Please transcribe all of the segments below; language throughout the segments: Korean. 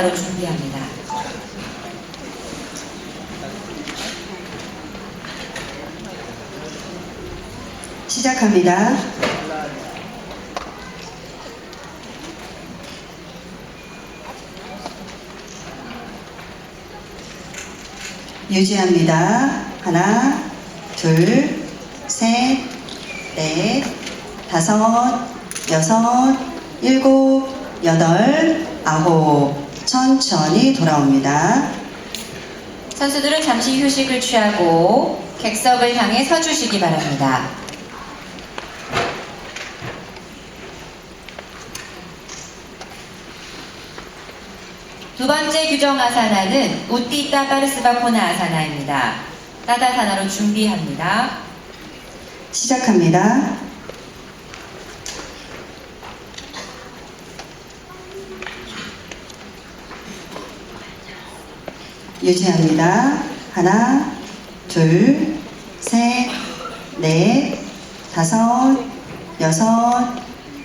바로 준비합니다. 시작합니다. 유지합니다. 하나, 둘, 셋, 넷, 다섯, 여섯, 일곱, 여덟, 아홉. 천천히 돌아옵니다. 선수들은 잠시 휴식을 취하고 객석을 향해 서주시기 바랍니다. 두 번째 규정 아사나는 우띠따 파르스바코나 아사나입니다. 따다사나로 준비합니다. 시작합니다. 유지합니다. 하나, 둘, 셋, 넷, 다섯, 여섯,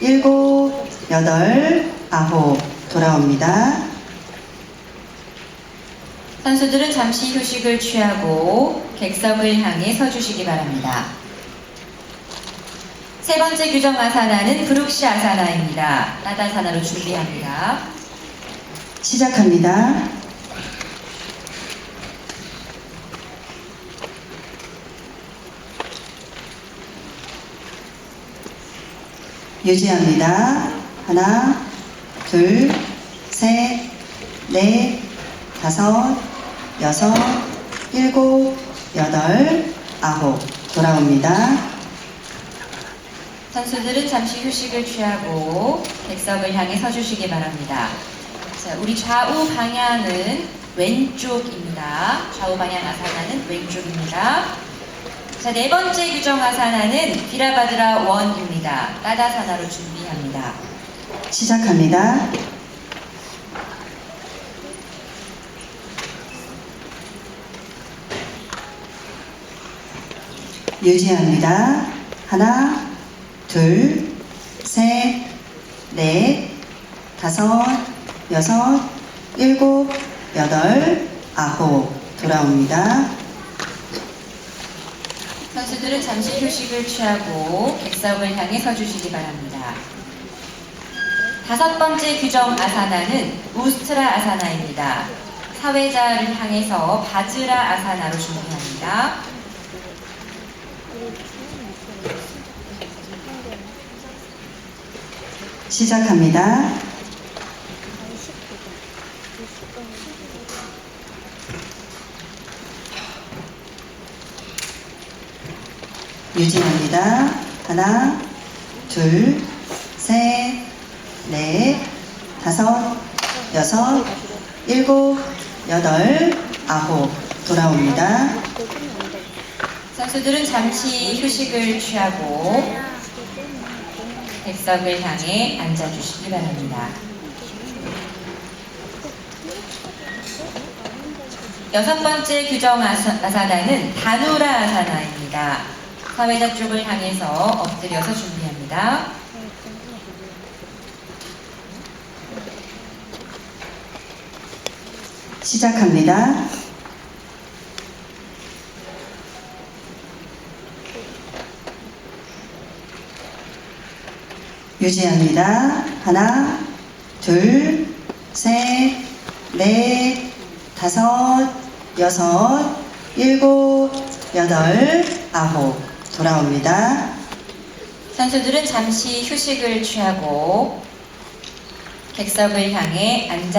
일곱, 여덟, 아홉. 돌아옵니다. 선수들은 잠시 휴식을 취하고 객석을 향해 서주시기 바랍니다. 세 번째 규정 아사나는 브룩시 아사나입니다. 따다사나로 준비합니다. 시작합니다. 유지합니다. 하나, 둘, 셋, 넷, 다섯, 여섯, 일곱, 여덟, 아홉. 돌아옵니다. 선수들은 잠시 휴식을 취하고 객석을 향해 서주시기 바랍니다. 자, 우리 좌우 방향은 왼쪽입니다. 좌우 방향 아사나는 왼쪽입니다. 자, 네 번째 규정 아사나는 비라바드라 원입니다. 따다사나로 준비합니다. 시작합니다. 유지합니다. 하나, 둘, 셋, 넷, 다섯, 여섯, 일곱, 여덟, 아홉. 돌아옵니다. 선수들은 잠시 휴식을 취하고 객석을 향해 서주시기 바랍니다. 다섯 번째 규정 아사나는 우스트라 아사나입니다. 사회자를 향해서 바즈라 아사나로 준비합니다. 시작합니다. 유지합니다. 하나, 둘, 셋, 넷, 다섯, 여섯, 일곱, 여덟, 아홉. 돌아옵니다. 선수들은 잠시 휴식을 취하고 객석을 향해 앉아주시기 바랍니다. 여섯 번째 규정 아사- 아사나는 다누라 아사나입니다. 사회자 쪽을 향해서 엎드려서 준비합니다. 시작합니다. 유지합니다. 하나, 둘, 셋, 넷, 다섯, 여섯, 일곱, 여덟, 아홉. 돌아옵니다. 선수들은 잠시 휴식을 취하고 객석을 향해 앉아